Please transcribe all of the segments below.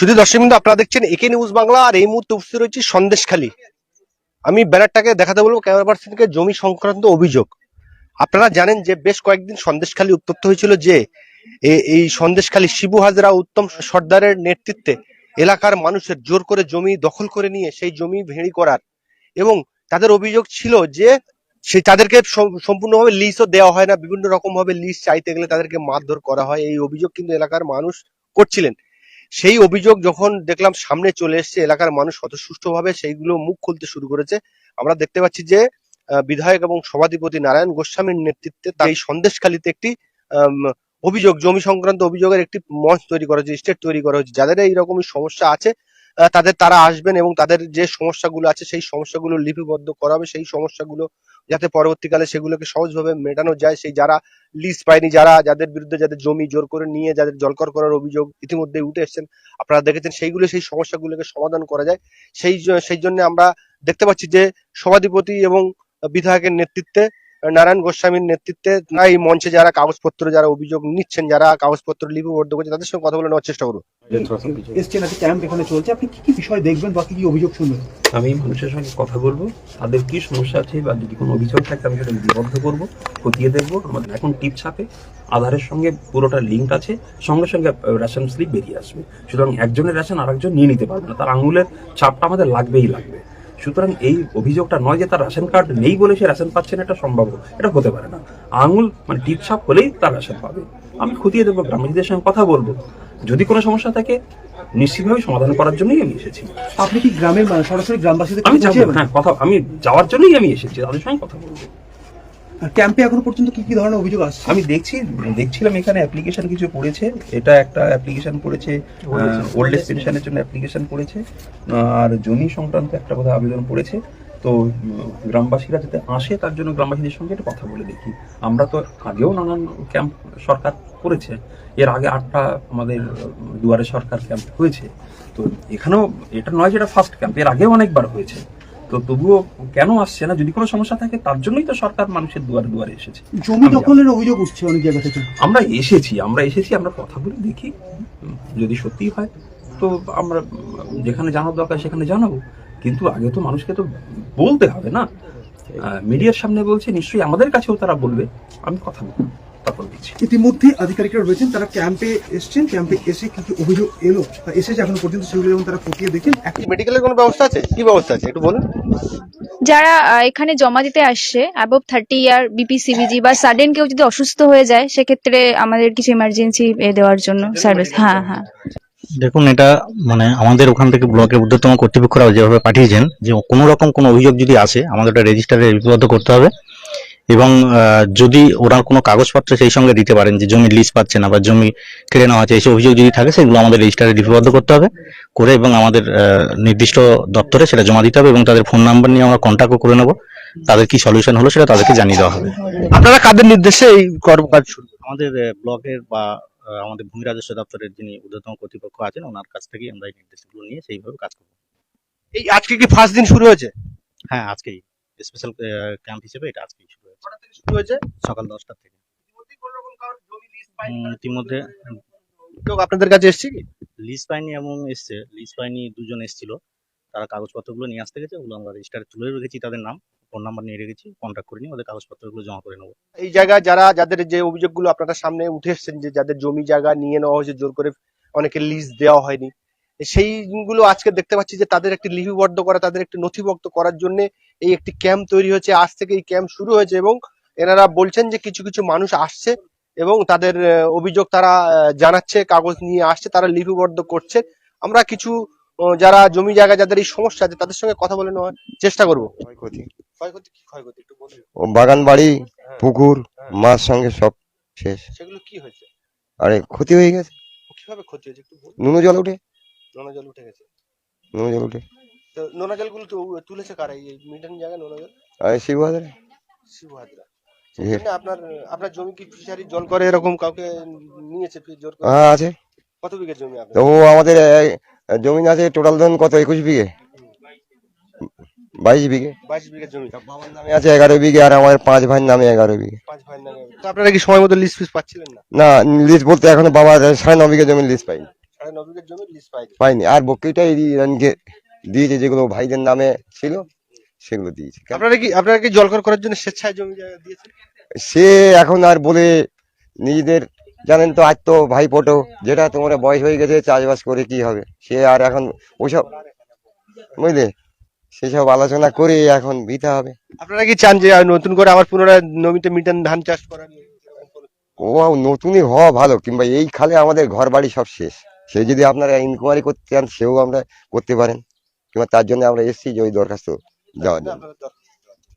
শুধু দর্শক বিন্দু, আপনারা দেখছেন একে নিউজ বাংলা, আর এই মুহূর্তে উপস্থিত রয়েছি সন্দেশখালী আমি ব্যানারটাকে দেখাতে বলব, ক্যামেরা পার্সনকে জমি সংক্রান্ত অভিযোগ। আপনারা জানেন যে বেশ কয়েকদিন সন্দেশখালী উত্তপ্ত হয়েছিল যে এই সন্দেশখালী শিবু হাজরা উত্তম সর্দারের নেতৃত্বে এলাকার মানুষের জোর করে জমি দখল করে নিয়ে সেই জমি ভেঙি করার। এবং তাদের অভিযোগ ছিল যে সে তাদেরকে সম্পূর্ণভাবে লিজও দেওয়া হয় না, বিভিন্ন রকম ভাবে লিজ চাইতে গেলে তাদেরকে মারধর করা হয়। এই অভিযোগ কিন্তু এলাকার মানুষ করছিলেন। সেই অভিযোগ যখন দেখলাম সামনে চলে এসেছে, এলাকার মানুষ স্বতঃস্ফূর্তভাবে সেইগুলো মুখ খুলতে শুরু করেছে। আমরা দেখতে পাচ্ছি যে বিধায়ক এবং সভাধিপতি নারায়ণ গোস্বামীর নেতৃত্বে তার এই সন্দেশখালীতে একটি অভিযোগ, জমি সংক্রান্ত অভিযোগের একটি মঞ্চ তৈরি করা হয়েছে, স্টেট তৈরি করা হয়েছে। যাদের এইরকমই সমস্যা আছে তাদের তারা আসবেন এবং তাদের যে সমস্যাগুলো আছে, সেই সমস্যাগুলো লিপিবদ্ধ করা হবে। সেই সমস্যাগুলো যাতে পরবর্তীকালে সেগুলোকে সহজভাবে মেটানো যায়। সেই যারা লিজ পায়নি, যারা, যাদের বিরুদ্ধে যাদের জমি জোর করে নিয়ে, যাদের জলকর করার অভিযোগ ইতিমধ্যে উঠে এসছেন, আপনারা দেখেছেন সেইগুলো সেই সমস্যাগুলোকে সমাধান করা যায়। সেই সেই জন্য আমরা দেখতে পাচ্ছি যে সভাধিপতি এবং বিধায়কের নেতৃত্বে নারায়ণ গোস্বামীর নেতৃত্বে না এই মঞ্চে যারা কাগজপত্র যারা অভিযোগ নিচ্ছেন যারা কাগজপত্র লিপিবদ্ধ করছে তাদের সঙ্গে কথা বলে নেওয়ার চেষ্টা করব এসছেন আজকে ক্যাম্প এখানে চলছে। আপনি কি কি বিষয় দেখবেন বা কি কি অভিযোগ শুনবেন? আমি মানুষের সঙ্গে কথা বলব। তাদের কি সমস্যা আছে বা যদি কোনো অভিযোগ থাকে আমি সেটা লিপিবদ্ধ করব খতিয়ে দেখব। আমাদের এখন টিপ ছাপে। আধারের সঙ্গে পুরোটা লিঙ্ক আছে। সঙ্গে সঙ্গে রেশন স্লিপ বেরিয়ে আসবে। সুতরাং একজনের রেশন আরেকজন নিয়ে নিতে পারবে না। তার আঙুলের ছাপটা আমাদের লাগবেই লাগবে। সুতরাং এই অভিযোগটা নয় যে তার রেশন কার্ড নেই বলে সে রেশন পাচ্ছে না এটা সম্ভব এটা হতে পারে না। আঙুল মানে টিপছাপ হলেই তার রেশন পাবে। আমি খুঁটিয়ে দেবো গ্রামীণদের সঙ্গে কথা বলব। যদি কোনো সমস্যা থাকে নিশ্চিতভাবে সমাধান করার জন্যই আমি এসেছি। আপনি কি গ্রামের সরাসরি গ্রামবাসীদের আমি যাব হ্যাঁ কথা আমি যাওয়ার জন্যই আমি এসেছি তাদের সঙ্গে কথা বলব। ক্যাম্পে এখনও পর্যন্ত কি কি ধরনের অভিযোগ আসছে? আমি দেখছি দেখছিলাম এখানে অ্যাপ্লিকেশন কিছু পড়েছে। এটা একটা অ্যাপ্লিকেশন পড়েছে ওল্ড এজ পেনশনের জন্য অ্যাপ্লিকেশন পড়েছে। আর জমি সংক্রান্ত একটা কথা আবেদন পড়েছে। তো গ্রামবাসীরা যাতে আসে তার জন্য গ্রামবাসীদের সঙ্গে একটা কথা বলে দেখি। আমরা তো আগেও নানান ক্যাম্প সরকার করেছে। এর আগে আটটা আমাদের দুয়ারে সরকার ক্যাম্প হয়েছে। তো এখানেও এটা নয় যেটা ফার্স্ট ক্যাম্প এর আগেও অনেকবার হয়েছে। তো তবুও কেন আসছে না? যদি কোনো সমস্যা থাকে তার জন্যই তো সরকার মানুষের দুয়ারে দুয়ারে এসেছে। জমি দখলের অভিযোগ উঠছে অনেক জায়গা থেকে। আমরা এসেছি আমরা এসেছি আমরা কথা বলে দেখি। যদি সত্যি হয় তো আমরা যেখানে জানার দরকার সেখানে জানাব। কিন্তু আগে তো মানুষকে তো বলতে হবে না। মিডিয়ার সামনে বলছে নিশ্চয়ই আমাদের কাছেও তারা বলবে। আমি কথা বলব। তারপর দিচ্ছি ইতিমধ্যে আধিকারিকরা রয়েছেন তারা ক্যাম্পে এসছেন ক্যাম্পে এসে কি কি অভিযোগ এলো বা এসেছে এখনও পর্যন্ত সেগুলো যেমন তারা খতিয়ে দেখেন মেডিকেলের কোনো ব্যবস্থা আছে? কি ব্যবস্থা আছে? একটু বলুন। যারা এখানে জমা দিতে আসছে above thirty year BP CBG বা সাডেন কেউ যদি অসুস্থ হয়ে যায় সেক্ষেত্রে আমাদের কিছু ইমার্জেন্সি দেওয়ার জন্য সার্ভিস হ্যাঁ হ্যাঁ। দেখুন এটা মানে আমাদের ওখান থেকে ব্লকের ঊর্ধ্বতম কর্তৃপক্ষরা যেভাবে পাঠিয়েছেন যে কোনো রকম কোনো অভিযোগ যদি আসে আমাদের ওটা রেজিস্টারে লিপিবদ্ধ করতে হবে। এবং যদি ওরা কোনো কাগজপত্র সেই সঙ্গে দিতে পারেন যে জমি লিজ পাচ্ছে না বা জমি কেড়ে নেওয়া হচ্ছে এইসব অভিযোগ যদি থাকে সেগুলো আমাদের রেজিস্টারে লিপিবদ্ধ করতে হবে করে এবং আমাদের নির্দিষ্ট দপ্তরে সেটা জমা দিতে হবে এবং তাদের ফোন নাম্বার নিয়ে আমরা কন্ট্যাক্টও করে নেব। তাদের কি সলিউশন হলো সেটা তাদেরকে জানিয়ে দেওয়া হবে। আপনারা কাদের নির্দেশে এই কর্মকাজ শুরু আমাদের ব্লকের বা আমাদের ভূমি রাজস্ব দপ্তরের যিনি ঊর্ধ্বতন কর্তৃপক্ষ আছেন ওনার কাছ থেকেই আমরা এই নির্দেশগুলো নিয়ে সেইভাবে কাজ করব। এই আজকে কি ফার্স্ট দিন শুরু হয়েছে? হ্যাঁ আজকেই। স্পেশাল ক্যাম্প হিসেবে এটা আজকেই কটা থেকে শুরু হয়েছে? সকাল দশটার থেকে। ইতিমধ্যে লোক আপনাদের কাছে এসছে কি? লিজ পাইনি এবং এসছে। লিজ পাইনি দুজন এসেছিল। তারা কাগজপত্রগুলো নিয়ে আসতে গেছে ওগুলো আমরা রেজিস্টারে তুলে রেখেছি তাদের নাম ফোন নাম্বার নিয়ে রেখেছি কন্ট্যাক্ট করে নিয়ে ওদের কাগজপত্রগুলো জমা করে নেব। এই জায়গায় যারা যাদের যে অভিযোগগুলো আপনারা সামনে উঠে এসছেন যে যাদের জমি জায়গা নিয়ে নেওয়া হয়েছে জোর করে অনেকে লিজ দেওয়া হয়নি সেইগুলো আজকে দেখতে পাচ্ছি যে তাদের একটি লিপিবদ্ধ করা তাদের একটি নথিভুক্ত করার জন্য এই একটি ক্যাম্প তৈরি হয়েছে। আজ থেকে এই ক্যাম্প শুরু হয়েছে এবং এনারা বলছেন যে কিছু কিছু মানুষ আসছে এবং তাদের অভিযোগ তারা জানাচ্ছে কাগজ নিয়ে আসছে তারা লিপিবদ্ধ করছে। আমরা কিছু যারা জমি জায়গা যাদের এই সমস্যা আছে তাদের সঙ্গে কথা বলে নেওয়ার চেষ্টা করব। বাগান বাড়ি পুকুর হ্যাঁ। মাছ সঙ্গে সব শেষ। সেগুলো কি হয়েছে? আরে ক্ষতি হয়ে গেছে। কীভাবে ক্ষতি হয়েছে একটু বলুন। নুনো জল উঠে। নোনা জল উঠে গেছে। নুনো জল উঠে। তো নোনা জলগুলো তো তুলেছে কারা? এই মিটান জায়গায় নোনা জল? আর শিবু হাজরা আপনার আপনার জমি কি ফিশারি জল করে এরকম কাউকে নিয়েছে জোর করে? হ্যাঁ আছে। কত বিঘা জমি আপনার? ও আমাদের জমি আছে টোটাল ধরুন কত? একুশ বিঘে। বাইশ বিঘে। বাইশ বিঘা জমি। বাবার নামে আছে এগারো বিঘে আর আমার পাঁচ ভাইয়ের নামে এগারো বিঘে। পাঁচ ভাই না তো আপনারা কি সময় মতো লিস্ট ফিস পাচ্ছিলেন না? না লিস্ট বলতে এখনও বাবা সাড়ে ন বিঘে জমি লিস্ট পাইনি। পাইনি। আর বকরিটা এই রানকে দিয়েছে যেগুলো ভাইদের নামে ছিল সেগুলো দিয়েছে। আপনারা কি আপনারা কি জলকর করার জন্য স্বেচ্ছায় জমি জায়গা দিয়েছেন? সে এখন আর বলে নিজেদের জানেন তো আজ তো ভাই ফটো যেটা তোমার বয়স হয়ে গেছে চাষবাস করে কি হবে? সে আর এখন ওসব বুঝলে? সেসব আলোচনা করে এখন দিতে হবে। আপনারা কি চান যে আর নতুন করে আবার পুনরায় নমিতে মিটান ধান চাষ করার? ও নতুনই হওয়া ভালো কিংবা এই খালে আমাদের ঘর বাড়ি সব শেষ। সে যদি আপনারা ইনকোয়ারি করতে চান সেও আমরা করতে পারেন। কিংবা তার জন্য আমরা এসেছি যে ওই দরখাস্ত দেওয়ার জন্য।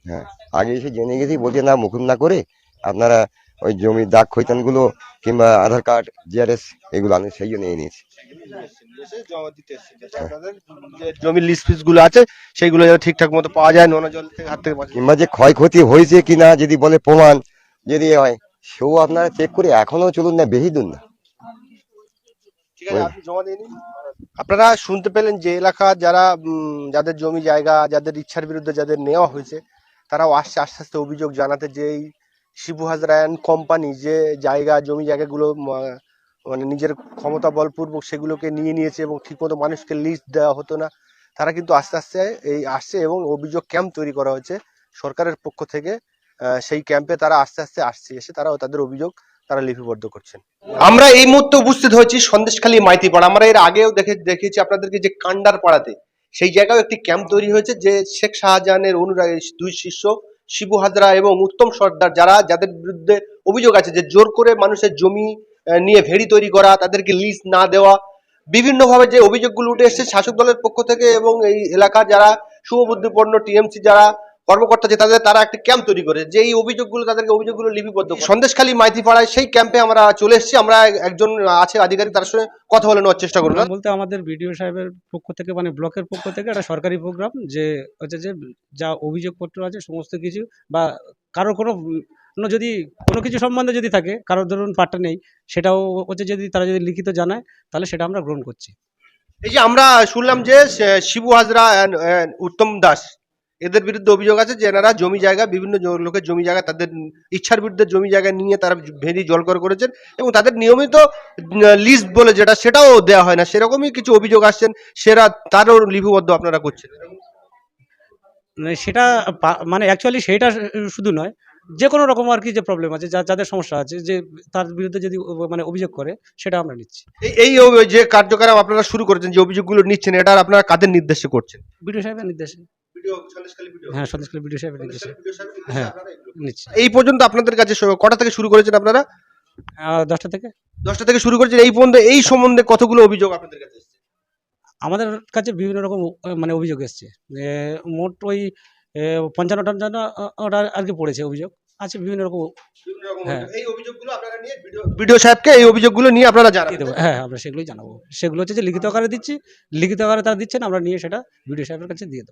হ্যাঁ আগে এসে জেনে গেছি বলছে না মুকুম না করে আপনারা ওই জমির দাগ খৈতানগুলো কিংবা আধার কার্ড জিআরএস এগুলো আমি সেই জন্য নিয়ে নিয়েছি জমিরগুলো আছে সেইগুলো যেন ঠিকঠাক মতো পাওয়া যায় নোনা জল থেকে হাত থেকে কিংবা যে ক্ষয়ক্ষতি হয়েছে কিনা যদি বলে প্রমাণ যদি হয় সেও আপনারা চেক করে এখনও চলুন না বেশি দূর না। ঠিক আছে আপনি জমা দিয়ে নিন। আপনারা শুনতে পেলেন যে এলাকা যারা যাদের জমি জায়গা যাদের ইচ্ছার বিরুদ্ধে যাদের নেওয়া হয়েছে তারাও আসছে আস্তে আস্তে অভিযোগ জানাতে যে এই শিবু হাজরা অ্যান্ড কোম্পানি যে জায়গা জমি জায়গাগুলো মানে নিজের ক্ষমতা বলপূর্বক সেগুলোকে নিয়ে নিয়েছে এবং ঠিকমতো মানুষকে লিস্ট দেওয়া হতো না তারা কিন্তু আস্তে আস্তে এই আসছে এবং অভিযোগ ক্যাম্প তৈরি করা হয়েছে সরকারের পক্ষ থেকে। সেই ক্যাম্পে তারা আস্তে আস্তে আসছে এসে তারা তাদের অভিযোগ তারা লিপিবদ্ধ করছেন। আমরা এই মুহূর্তে উপস্থিত হয়েছি সন্দেশখালী মাইতিপাড়া। আমরা এর আগেও দেখে দেখিয়েছি আপনাদেরকে যে কান্ডার পাড়াতে। সেই জায়গায় একটি ক্যাম্প তৈরি হয়েছে যে শেখ শাহজাহানের অনুরাগী দুই শিষ্য শিবু হাজরা এবং উত্তম সর্দার যারা যাদের বিরুদ্ধে অভিযোগ আছে যে জোর করে মানুষের জমি নিয়ে ভেড়ি তৈরি করা, তাদেরকে লিজ না দেওয়া, বিভিন্নভাবে যে অভিযোগগুলো উঠে এসেছে শাসক দলের পক্ষ থেকে এবং এই এলাকার যারা শুভবুদ্ধিপন্ন টিএমসি যারা কর্মকর্তা যে তাদের তারা একটা ক্যাম্প তৈরি করে যে এই অভিযোগগুলো তাদেরকে অভিযোগগুলো লিপিবদ্ধ করে। সন্দেশখালী মাইতিপাড়ায় সেই ক্যাম্পে আমরা চলে এসেছি আমরা একজন আছে আধিকারিক তার সঙ্গে কথা বলে নেওয়ার চেষ্টা করব বলতে আমাদের বিডিও সাহেবের পক্ষ থেকে মানে ব্লকের পক্ষ থেকে একটা সরকারি প্রোগ্রাম যে হচ্ছে যে যা অভিযোগপত্র আছে সমস্ত কিছু বা কারোর কোনো যদি কোনো কিছু সম্বন্ধে যদি থাকে কারোর ধরুন পাট্টা নেই সেটাও হচ্ছে যদি তারা যদি লিখিত জানায় তাহলে সেটা আমরা গ্রহণ করছি এই যে আমরা শুনলাম যে শিবু হাজরা উত্তম দাস এদের বিরুদ্ধে অভিযোগ আছে যে এনারা জমি জায়গা বিভিন্ন লোকের জমি জায়গা তাদের ইচ্ছার বিরুদ্ধে জমি জায়গা নিয়ে তারা ভেরি জলকর করেছেন এবং তাদের নিয়মিত লিস্ট বলে যেটা সেটাও দেওয়া হয় না। সেরকমই কিছু অভিযোগ আসছেন সেরা তারও লিপিবদ্ধ আপনারা করছেন। মানে সেটা মানে অ্যাকচুয়ালি সেটা শুধু নয় যে কোনো রকম আর কি যে প্রবলেম আছে যা যাদের সমস্যা আছে যে তার বিরুদ্ধে যদি মানে অভিযোগ করে সেটা আমরা নিচ্ছি। এই- এই যে কার্যক্রম আপনারা শুরু করেছেন যে অভিযোগগুলো নিচ্ছেন এটা আপনারা কাদের নির্দেশে করছেন? বিডিও সাহেবের নির্দেশে। হ্যাঁ সন্দেশখালী সাহেবের নির্দেশে হ্যাঁ। এই পর্যন্ত আপনাদের কাছে কটা থেকে শুরু করেছেন আপনারা? দশটা থেকে। দশটা থেকে শুরু করেছেন এই পর্যন্ত এই সম্বন্ধে কতগুলো অভিযোগ আপনাদের কাছে আমাদের কাছে বিভিন্ন রকম মানে অভিযোগ এসছে। যে মোট ওই পঞ্চান্ন টঞ্চান্ন ওটা আর কি পড়েছে অভিযোগ। আছে বিভিন্ন রকম হ্যাঁ। এই অভিযোগগুলো আপনারা নিয়ে বিডিও সাহেবকে এই অভিযোগগুলো নিয়ে আপনারা জানাবেন দেবো। হ্যাঁ আমরা সেগুলোই জানাব। সেগুলো হচ্ছে যে লিখিত আকারে দিচ্ছি লিখিত আকারে তারা দিচ্ছেন আমরা নিয়ে সেটা ভিডিও সাহেবের কাছে দিয়ে দেবো।